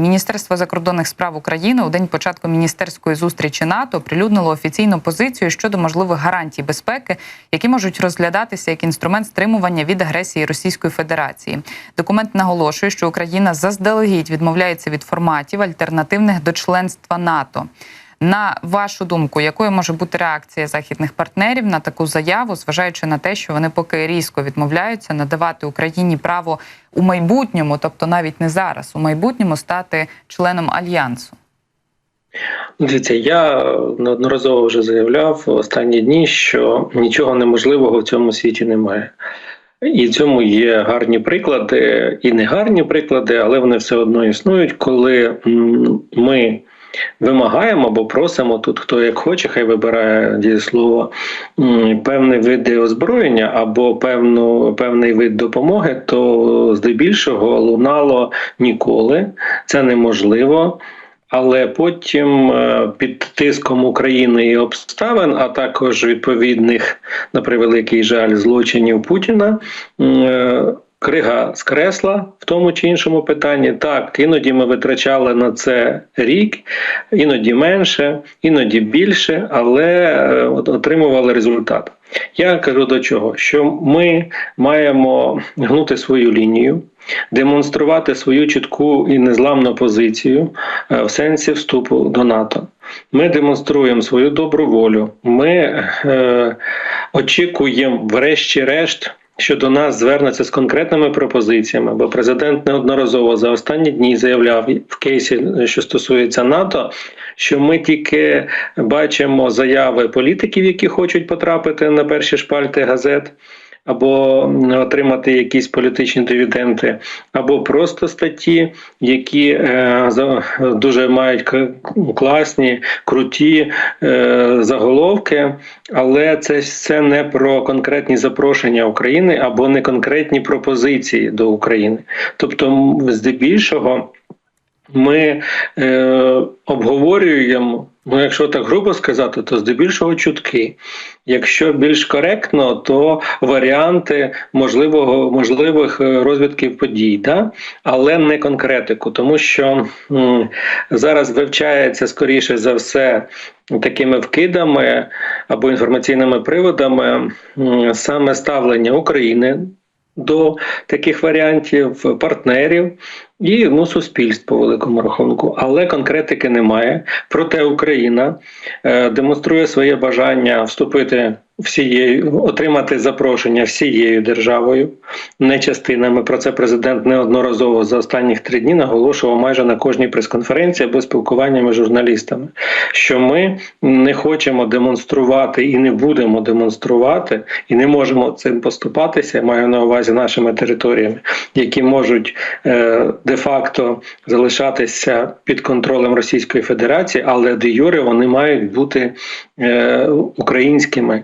Міністерство закордонних справ України у день початку міністерської зустрічі НАТО оприлюднило офіційну позицію щодо можливих гарантій безпеки, які можуть розглядатися як інструмент стримування від агресії Російської Федерації. Документ наголошує, що Україна заздалегідь відмовляється від форматів альтернативних до членства НАТО. На вашу думку, якою може бути реакція західних партнерів на таку заяву, зважаючи на те, що вони поки різко відмовляються надавати Україні право у майбутньому, тобто навіть не зараз, у майбутньому стати членом альянсу? Дивіться, я неодноразово вже заявляв в останні дні, що нічого неможливого в цьому світі немає. І цьому є гарні приклади, і не гарні приклади, але вони все одно існують, коли ми вимагаємо або просимо тут, хто як хоче, хай вибирає дієслово певний вид озброєння або певну, певний вид допомоги, то здебільшого лунало ніколи. Це неможливо. Але потім під тиском України і обставин, а також відповідних на превеликий жаль злочинів Путіна. Крига скресла в тому чи іншому питанні. Так, іноді ми витрачали на це рік, іноді менше, іноді більше, але отримували результат. Я кажу до чого? Що ми маємо гнути свою лінію, демонструвати свою чітку і незламну позицію в сенсі вступу до НАТО. Ми демонструємо свою добру волю. Ми е, очікуємо, врешті-решт що до нас звернеться з конкретними пропозиціями, бо президент неодноразово за останні дні заявляв в кейсі, що стосується НАТО, що ми тільки бачимо заяви політиків, які хочуть потрапити на перші шпальти газет або отримати якісь політичні дивіденти, або просто статті, які е, дуже мають класні, круті е, заголовки, але це все не про конкретні запрошення України або не конкретні пропозиції до України. Тобто, здебільшого. Ми е, обговорюємо, ну якщо так грубо сказати, то здебільшого чутки. Якщо більш коректно, то варіанти можливого можливих розвитків подій, да? але не конкретику, тому що м, зараз вивчається скоріше за все такими вкидами або інформаційними приводами саме ставлення України до таких варіантів партнерів і ну, суспільств по великому рахунку, але конкретики немає. Проте Україна е, демонструє своє бажання вступити всією, отримати запрошення всією державою, не частинами. Про це президент неодноразово за останніх три дні наголошував майже на кожній прес-конференції або спілкуваннями з журналістами. Що ми не хочемо демонструвати і не будемо демонструвати, і не можемо цим поступатися. Маю на увазі нашими територіями, які можуть. Е, де-факто залишатися під контролем Російської Федерації, але де юре вони мають бути е, українськими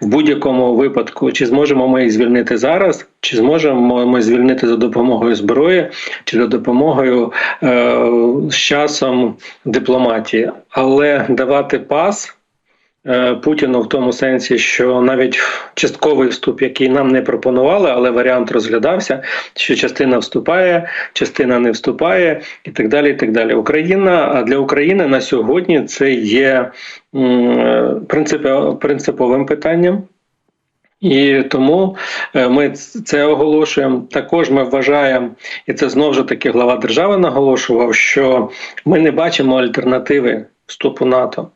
в будь-якому випадку. Чи зможемо ми їх звільнити зараз, чи зможемо ми звільнити за допомогою зброї, чи за допомогою е, з часом дипломатії, але давати пас. Е, Путіну в тому сенсі, що навіть частковий вступ, який нам не пропонували, але варіант розглядався, що частина вступає, частина не вступає, і так далі. І так далі. Україна для України на сьогодні це є принциповим питанням. І тому ми це оголошуємо. Також ми вважаємо, і це знову ж таки глава держави наголошував, що ми не бачимо альтернативи вступу НАТО.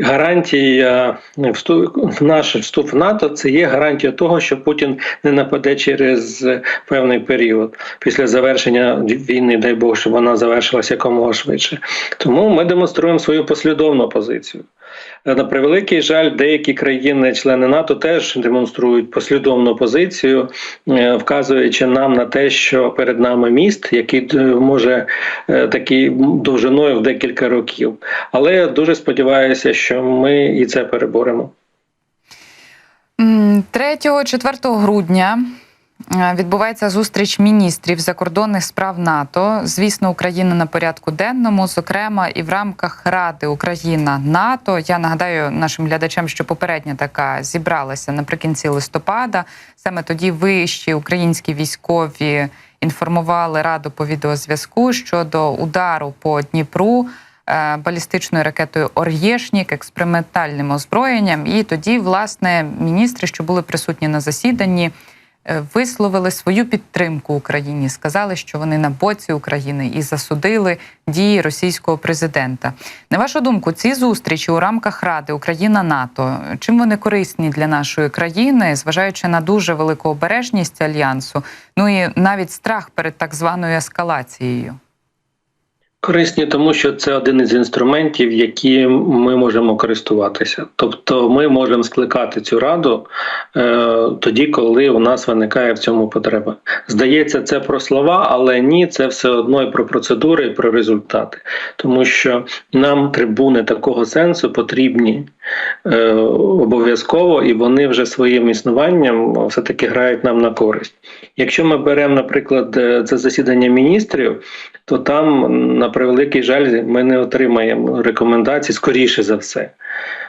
Гарантія вступ, наш вступ в НАТО це є гарантія того, що Путін не нападе через певний період після завершення війни. Дай Бог, щоб вона завершилася якомога швидше. Тому ми демонструємо свою послідовну позицію. На превеликий жаль, деякі країни-члени НАТО теж демонструють послідовну позицію, вказуючи нам на те, що перед нами міст, який може такий довжиною в декілька років. Але я дуже сподіваюся, що ми і це переборемо. 3-4 грудня. Е, Відбувається зустріч міністрів закордонних справ НАТО. Звісно, Україна на порядку денному, зокрема, і в рамках Ради Україна НАТО. Я нагадаю нашим глядачам, що попередня така зібралася наприкінці листопада. Саме тоді вищі українські військові інформували Раду по відеозв'язку щодо удару по Дніпру. е, Балістичною ракетою Ор'єшнік, експериментальним озброєнням, і тоді, власне, міністри, що були присутні на засіданні, висловили свою підтримку Україні, сказали, що вони на боці України і засудили дії російського президента. На вашу думку, ці зустрічі у рамках Ради Україна НАТО чим вони корисні для нашої країни, зважаючи на дуже велику обережність альянсу, ну і навіть страх перед так званою ескалацією? Корисні, тому що це один із інструментів, які ми можемо користуватися. Тобто, ми можемо скликати цю раду е, тоді, коли у нас виникає в цьому потреба. Здається, це про слова, але ні, це все одно і про процедури, і про результати, тому що нам трибуни такого сенсу потрібні е, обов'язково, і вони вже своїм існуванням все таки грають нам на користь. Якщо ми беремо, наприклад, е, це засідання міністрів, то там, на превеликий жаль, ми не отримаємо рекомендацій, скоріше за все.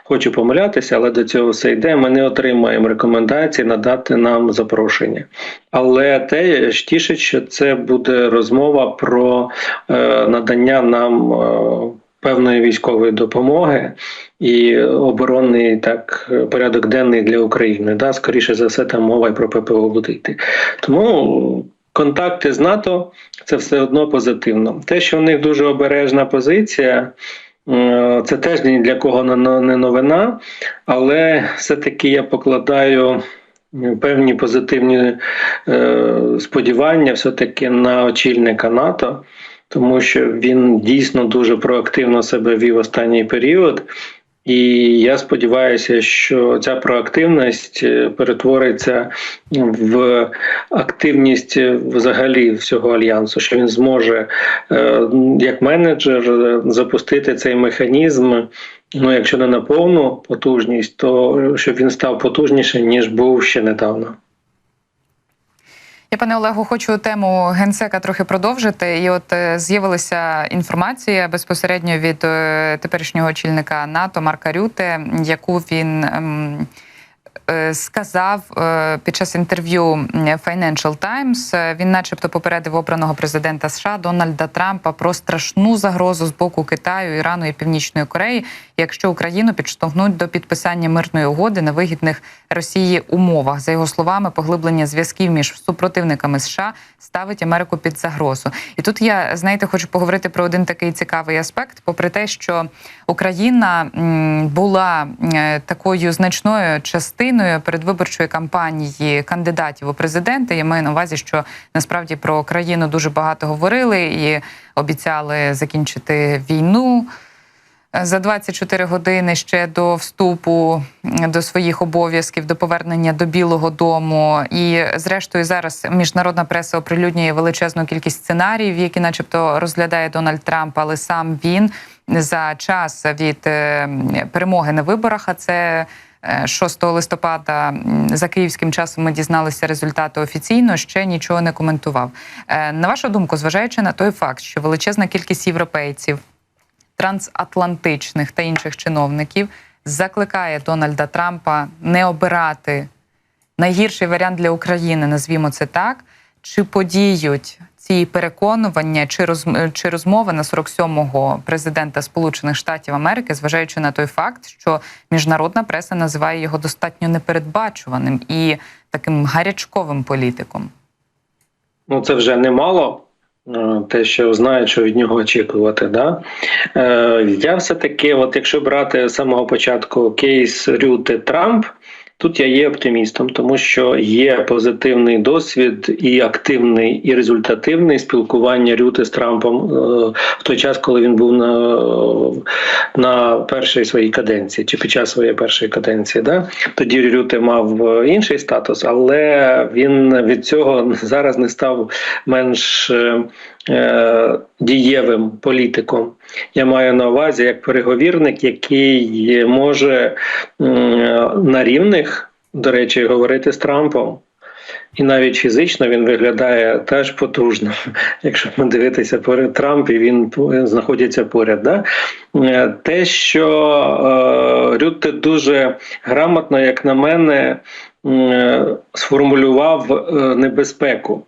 Хочу помилятися, але до цього все йде. Ми не отримаємо рекомендацій надати нам запрошення. Але те ж тішить, що це буде розмова про е, надання нам е, певної військової допомоги і оборонний так порядок денний для України. Да, скоріше за все, там мова і про ППО буде йти. Тому контакти з НАТО це все одно позитивно. Те, що в них дуже обережна позиція. е, Це теж ні для кого не новина, але все-таки я покладаю певні позитивні е, сподівання все-таки на очільника НАТО, тому що він дійсно дуже проактивно себе вів останній період. І я сподіваюся, що ця проактивність е, перетвориться в активність взагалі всього альянсу, що він зможе е, як менеджер е, запустити цей механізм. Ну, якщо не на повну потужність, то щоб він став потужнішим ніж був ще недавно. Я, пане Олегу, хочу тему генсека трохи продовжити. І от е, з'явилася інформація безпосередньо від е, теперішнього очільника НАТО Марка Рюте, яку він. Е, Сказав е, під час інтерв'ю Financial Times, е, він, начебто, попередив обраного президента США Дональда Трампа про страшну загрозу з боку Китаю, Ірану і Північної Кореї, якщо Україну підштовхнуть до підписання мирної угоди на вигідних Росії умовах. За його словами, поглиблення зв'язків між супротивниками США ставить Америку під загрозу. І тут я знаєте, хочу поговорити про один такий цікавий аспект. Попри те, що Україна була такою значною частиною передвиборчої кампанії кандидатів у президенти, я маю на увазі, що насправді про країну дуже багато говорили і обіцяли закінчити війну. За 24 години ще до вступу до своїх обов'язків, до повернення до Білого Дому. І, зрештою, зараз міжнародна преса оприлюднює величезну кількість сценаріїв, які, начебто, розглядає Дональд Трамп, але сам він за час від е, перемоги на виборах, а це 6 листопада за київським часом ми дізналися результати офіційно, ще нічого не коментував. Е, На вашу думку, зважаючи на той факт, що величезна кількість європейців трансатлантичних та інших чиновників закликає Дональда Трампа не обирати найгірший варіант для України, назвімо це так. Чи подіють ці переконування чи роз- чи розмови на 47-го президента Сполучених Штатів Америки, зважаючи на той факт, що міжнародна преса називає його достатньо непередбачуваним і таким гарячковим політиком? Ну, це вже немало. е, Те, що знають, що від нього очікувати, да е, я все таки, от якщо брати з самого початку кейс Рюти Трамп, тут я є оптимістом, тому що є позитивний досвід і активний, і результативний спілкування Рюти з Трампом е, в той час, коли він був на, на першій своїй каденції чи під час своєї першої каденції. Да? Тоді Рюте мав е, інший статус, але він від цього зараз не став менш е, дієвим політиком. Я маю на увазі як переговірник, який може на рівних, до речі, говорити з Трампом. і навіть фізично він виглядає теж потужно. Якщо ми дивитися поряд Трамп, і він знаходиться поряд. Да? Е, Те, що е, Рютте дуже грамотно, як на мене, е, сформулював е, небезпеку.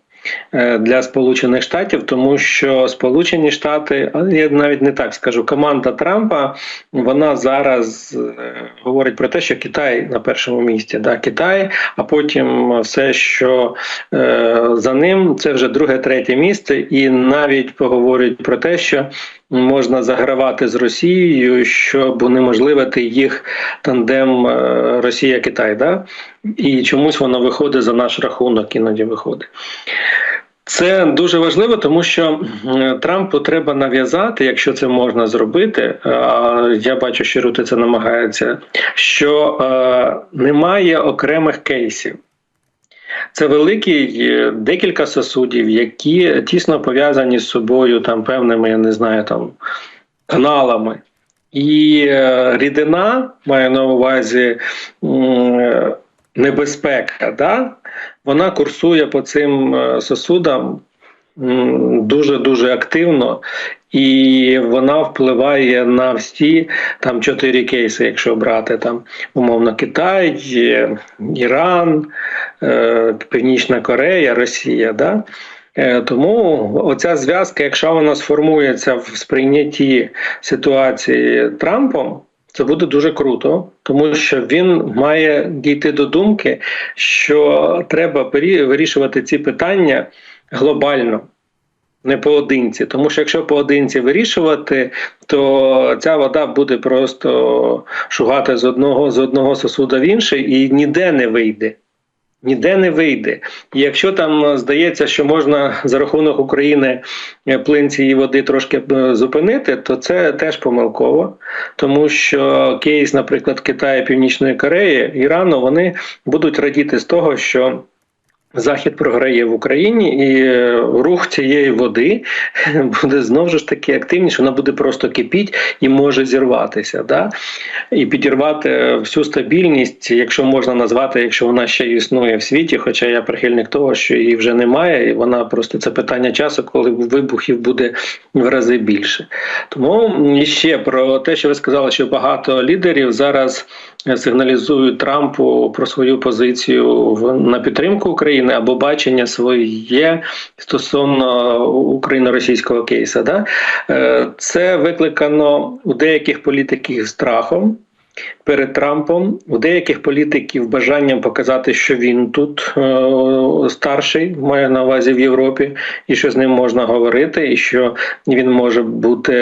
Е, Для Сполучених Штатів, тому що Сполучені Штати, я навіть не так скажу, команда Трампа вона зараз е, говорить про те, що Китай на першому місці, да, Китай, а потім все, що е, за ним, це вже друге, третє місце, і навіть поговорять про те, що можна загравати з Росією, щоб унеможливити їх тандем е, Росія-Китай. Да? І чомусь воно виходить за наш рахунок, іноді виходить. Це дуже важливо, тому що Трампу треба нав'язати, якщо це можна зробити. А я бачу, що Рути це намагається, що е, немає окремих кейсів. Це великий е, декілька сосудів, які тісно пов'язані з собою там певними, я не знаю, там каналами. І е, рідина має на увазі е, небезпека, да? вона курсує по цим сосудам дуже дуже активно, і вона впливає на всі там чотири кейси, якщо брати там умовно Китай, е, Іран, е, Північна Корея, Росія. Да? Е, Тому оця зв'язка, якщо вона сформується в сприйнятті ситуації Трампом, це буде дуже круто, тому що він має дійти до думки, що треба вирішувати ці питання глобально. Не поодинці, тому що якщо поодинці вирішувати, то ця вода буде просто шугати з одного з одного сосуда в інший і ніде не вийде. Ніде не вийде. І якщо там е, здається, що можна за рахунок України е, плин цієї води трошки е, зупинити, то це теж помилково, тому що кейс, наприклад, Китаю, Північної Кореї, Ірану, вони будуть радіти з того, що. Захід програє в Україні, і е, рух цієї води буде знову ж таки активніше. Вона буде просто кипіть і може зірватися, да? і підірвати всю стабільність, якщо можна назвати, якщо вона ще існує в світі. Хоча я прихильник того, що її вже немає, і вона просто це питання часу, коли вибухів буде в рази більше. Тому і ще про те, що ви сказали, що багато лідерів зараз сигналізують Трампу про свою позицію в на підтримку України або бачення своє стосовно україно-російського кейса. Да? Е, Це викликано у деяких політиків страхом. Перед Трампом у деяких політиків бажанням показати, що він тут е, старший, має на увазі в Європі, і що з ним можна говорити, і що він може бути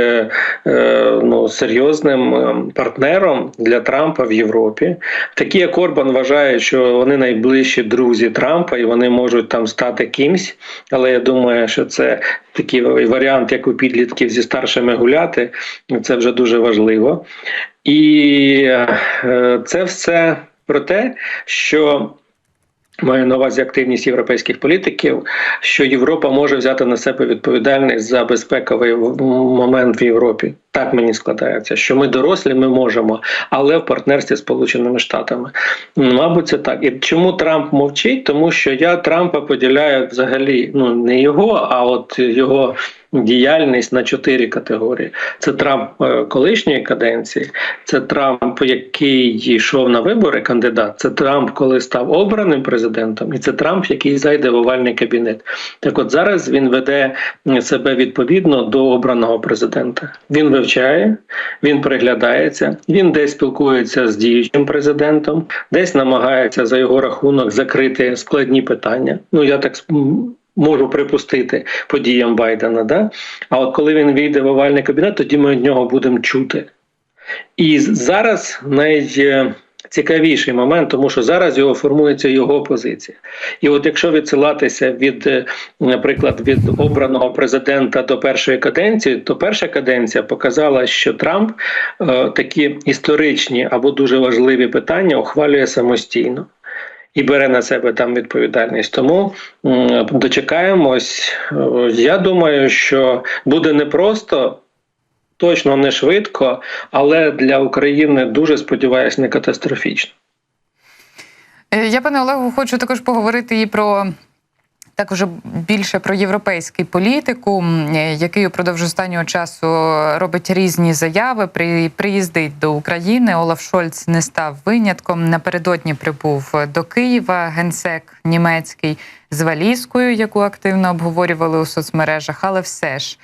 е, ну, серйозним е, партнером для Трампа в Європі. Такі як Орбан вважають, що вони найближчі друзі Трампа, і вони можуть там стати кимсь. Але я думаю, що це такий варіант, як у підлітків зі старшими гуляти. Це вже дуже важливо. І е, це все про те, що маю на увазі активність європейських політиків, що Європа може взяти на себе відповідальність за безпековий момент в Європі. Так мені складається, що ми дорослі, ми можемо, але в партнерстві з Сполученими Штатами. Мабуть, це так. І чому Трамп мовчить? Тому що я Трампа поділяю взагалі ну не його, а от його. Діяльність на чотири категорії: це Трамп е, колишньої каденції, це Трамп, який йшов на вибори, кандидат. Це Трамп, коли став обраним президентом, і це Трамп, який зайде в овальний кабінет. Так, от зараз він веде себе відповідно до обраного президента. Він вивчає, він приглядається, він десь спілкується з діючим президентом, десь намагається за його рахунок закрити складні питання. Ну я так можу припустити подіям Байдена. Да? А от коли він війде в овальний кабінет, тоді ми від нього будемо чути. І зараз найцікавіший момент, тому що зараз його формується його позиція. І от якщо відсилатися від, е, наприклад, від обраного президента до першої каденції, то перша каденція показала, що Трамп е, такі історичні або дуже важливі питання ухвалює самостійно. І бере на себе там відповідальність. Тому дочекаємось. Я думаю, що буде непросто, точно не швидко, але для України дуже сподіваюся, не катастрофічно. Е, Я, пане Олегу, хочу також поговорити і про. Так, вже більше про європейський політику, який упродовж останнього часу робить різні заяви. При приїздить до України. Олаф Шольц не став винятком. Напередодні прибув до Києва генсек німецький з валізкою, яку активно обговорювали у соцмережах. Але все ж,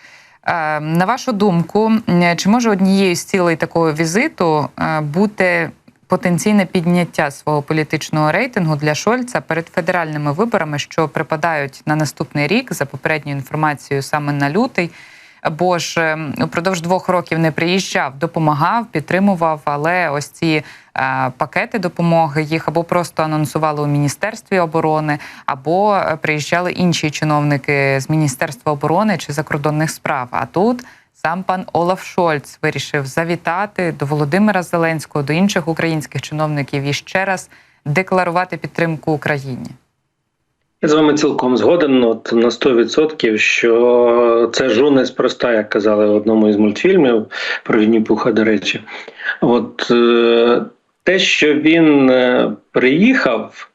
е, на вашу думку, чи може однією з цілей такого візиту е, бути потенційне підняття свого політичного рейтингу для Шольца перед федеральними виборами, що припадають на наступний рік за попередньою інформацією саме на лютий. Бо ж е, упродовж двох років не приїжджав, допомагав, підтримував, але ось ці е, пакети допомоги їх або просто анонсували у міністерстві оборони, або е, приїжджали інші чиновники з міністерства оборони чи закордонних справ. А тут сам пан Олаф Шольц вирішив завітати до Володимира Зеленського, до інших українських чиновників і ще раз декларувати підтримку Україні. Я з вами цілком згоден от, на 100%, що це жу неспроста, як казали в одному із мультфільмів про Вінні Пуха, до речі. От е, те, що він е, приїхав,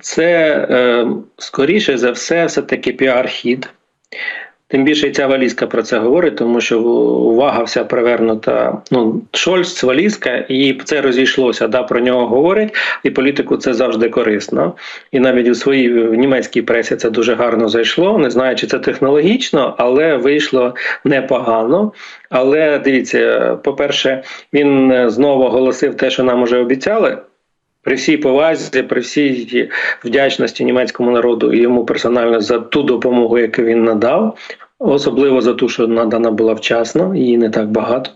це е, скоріше за все, все-таки піар-хід. Тим більше і ця валізка про це говорить, тому що увага вся привернута. Ну, Шольц, валізка, і це розійшлося. Да, про нього говорять, і політику це завжди корисно. І навіть у своїй в німецькій пресі це дуже гарно зайшло. Не знаю, чи це технологічно, але вийшло непогано. Але дивіться, по-перше, він знову оголосив те, що нам уже обіцяли. При всій повазі, при всій вдячності німецькому народу і йому персонально за ту допомогу, яку він надав, особливо за ту, що надана була вчасно, її не так багато.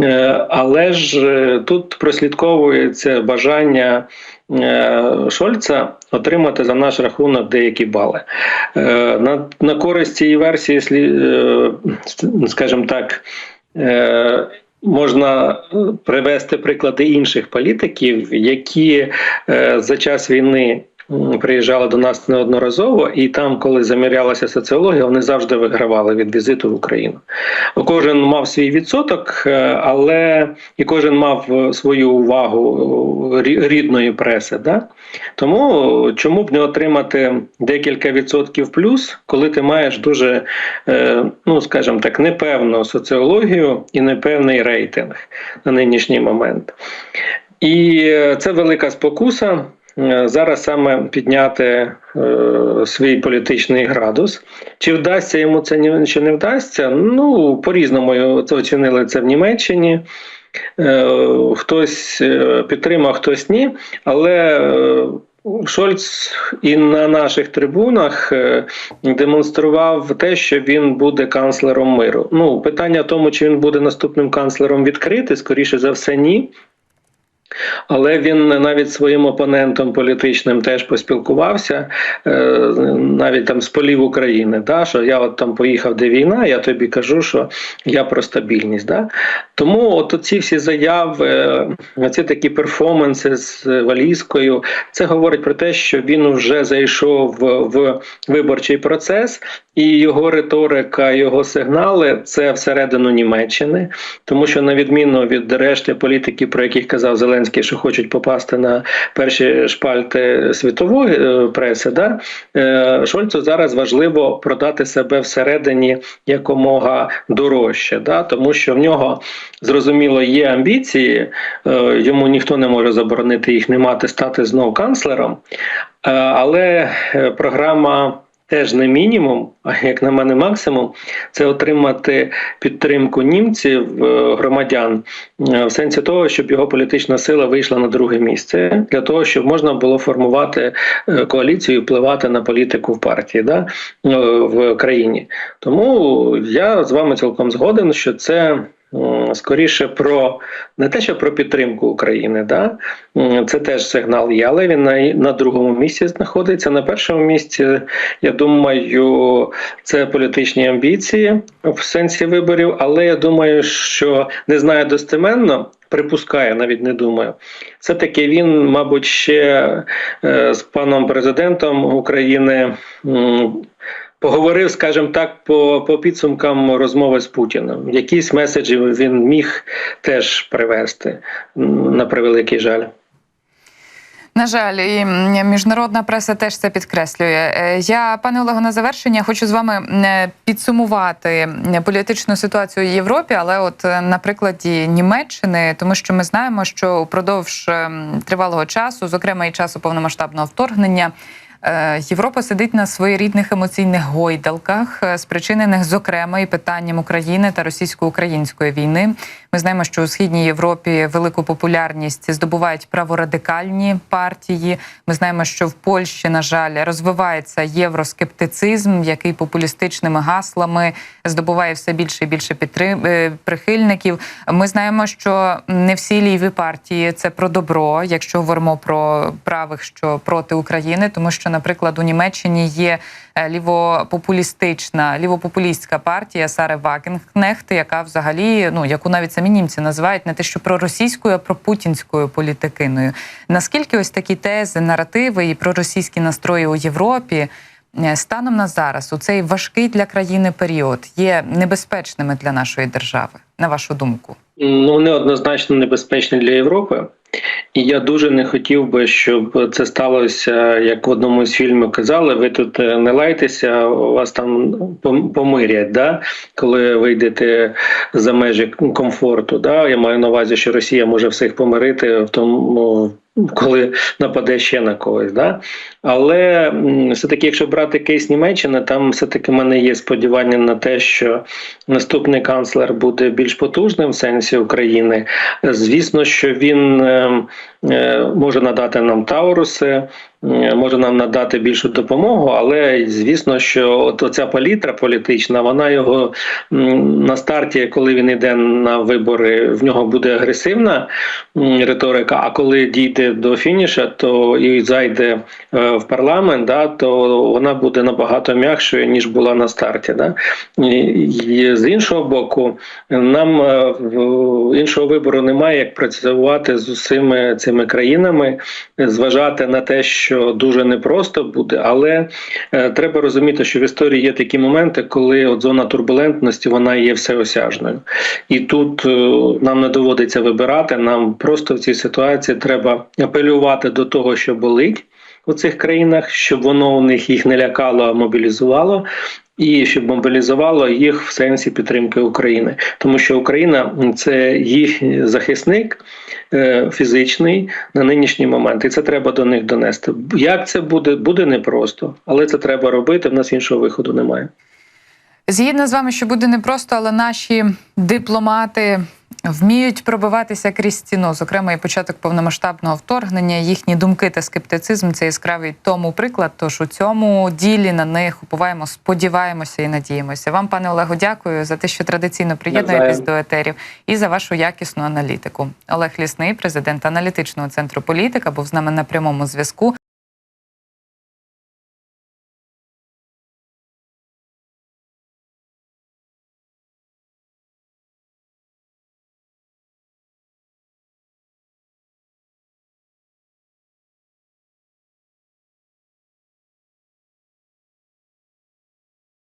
Е, Але ж е, тут прослідковується бажання е, Шольца отримати за наш рахунок деякі бали. На, на користь цієї версії, скажімо так. Е, Можна привести приклади інших політиків, які е, за час війни приїжджали до нас неодноразово, і там, коли замірялася соціологія, вони завжди вигравали від візиту в Україну. Кожен мав свій відсоток, е, але і кожен мав е, свою увагу е, рідної преси. Да? Тому чому б не отримати декілька відсотків плюс, коли ти маєш дуже, ну скажімо так, непевну соціологію і непевний рейтинг на нинішній момент. І це велика спокуса. Е, Зараз саме підняти е, свій політичний градус. Чи вдасться йому це чи не вдасться? Ну, по-різному це оцінили це в Німеччині. Е, Хтось підтримав, хтось ні. Але Шольц і на наших трибунах демонстрував те, що він буде канцлером миру. Ну, питання в тому, чи він буде наступним канцлером відкритий, скоріше за все, ні. Але він навіть своїм опонентом політичним теж поспілкувався, е, навіть там з полів України. Да, що я от там поїхав, де війна, я тобі кажу, що я про стабільність. Да? Тому от ці всі заяви, ці такі перформанси з валізкою, це говорить про те, що він вже зайшов в, виборчий процес, і його риторика, його сигнали це всередину Німеччини, тому що на відміну від решти політиків, про яких казав Зеленський, що хочуть попасти на перші шпальти світової е, преси, да е, Шольцу зараз важливо продати себе всередині якомога дорожче, да, тому що в нього зрозуміло є амбіції, е, йому ніхто не може заборонити їх не мати, стати знов канцлером. Але програма теж не мінімум, а як на мене, максимум це отримати підтримку німців, е, громадян, е, в сенсі того, щоб його політична сила вийшла на друге місце, для того, щоб можна було формувати е, коаліцію, і впливати на політику в партії, да, в країні. Тому я з вами цілком згоден, що це. Скоріше про не те, що про підтримку України, да це теж сигнал є, але він на, на другому місці знаходиться. На першому місці, я думаю, це політичні амбіції в сенсі виборів. Але я думаю, що не знаю достеменно, припускаю, навіть не думаю. Все таки він, мабуть, ще е, з паном президентом України. Поговорив, скажімо так, по, по підсумкам розмови з Путіним. Якісь меседжі він міг теж привести, на превеликий жаль. На жаль, і міжнародна преса теж це підкреслює. Е, Я, пане Олего, на завершення хочу з вами е, підсумувати політичну ситуацію в Європі, але от е, на прикладі Німеччини, тому що ми знаємо, що упродовж ем, тривалого часу, зокрема і часу повномасштабного вторгнення. Е, Європа сидить на своєрідних емоційних гойдалках, е, спричинених зокрема і питанням України та російсько-української війни. Ми знаємо, що у східній Європі велику популярність здобувають праворадикальні партії. Ми знаємо, що в Польщі, на жаль, розвивається євроскептицизм, який популістичними гаслами здобуває все більше і більше підтрим... е, прихильників. Ми знаємо, що не всі ліві партії це про добро, якщо говоримо про правих, що проти України, тому що, наприклад, у Німеччині є е, лівопопулістична, лівопопулістська партія Сари Вагенкнехт, яка взагалі, ну яку навіть самі німці називають не те, що проросійською, а пропутінською політикиною. Наскільки ось такі тези, наративи і проросійські настрої у Європі е, станом на зараз у цей важкий для країни період є небезпечними для нашої держави, на вашу думку? Ну, вони однозначно небезпечні для Європи. І я дуже не хотів би, щоб це сталося, як в одному з фільмів казали. Ви тут е, не лайтеся, вас там пом- помирять, да? коли ви йдете за межі комфорту. Да? Я маю на увазі, що Росія може всіх помирити в тому. Коли нападе ще на когось, да але все-таки, якщо брати кейс Німеччини, там все-таки в мене є сподівання на те, що наступний канцлер буде більш потужним в сенсі України. Звісно, що він е, е, може надати нам Тауруси, е, може нам надати більшу допомогу, але звісно, що от оця палітра політична, вона його на старті, коли він йде на вибори, в нього буде агресивна риторика. А коли дійде до фініша, то і зайде е, в парламент, да, то вона буде набагато м'якшою ніж була на старті. Да. І, з іншого боку, нам е, іншого вибору немає, як працювати з усіми цими країнами, зважати на те, що дуже непросто буде, але е, треба розуміти, що в історії є такі моменти, коли от зона турбулентності вона є всеосяжною, і тут е, нам не доводиться вибирати. Нам просто в цій ситуації треба апелювати до того, що болить у цих країнах, щоб воно у них їх не лякало, а мобілізувало. І щоб мобілізувало їх в сенсі підтримки України, тому що Україна це їх захисник е, фізичний на нинішній момент, і це треба до них донести. Як це буде, буде непросто, але це треба робити. В нас іншого виходу немає. Згідно з вами, що буде непросто, але наші дипломати вміють пробиватися крізь стіну. Зокрема, і початок повномасштабного вторгнення, їхні думки та скептицизм це яскравий тому приклад. Тож у цьому ділі на них уповаємо, сподіваємося і надіємося. Вам, пане Олегу, дякую за те, що традиційно приєднуєтесь до етерів, і за вашу якісну аналітику. Олег Лісний, президент аналітичного центру політика, був з нами на прямому зв'язку.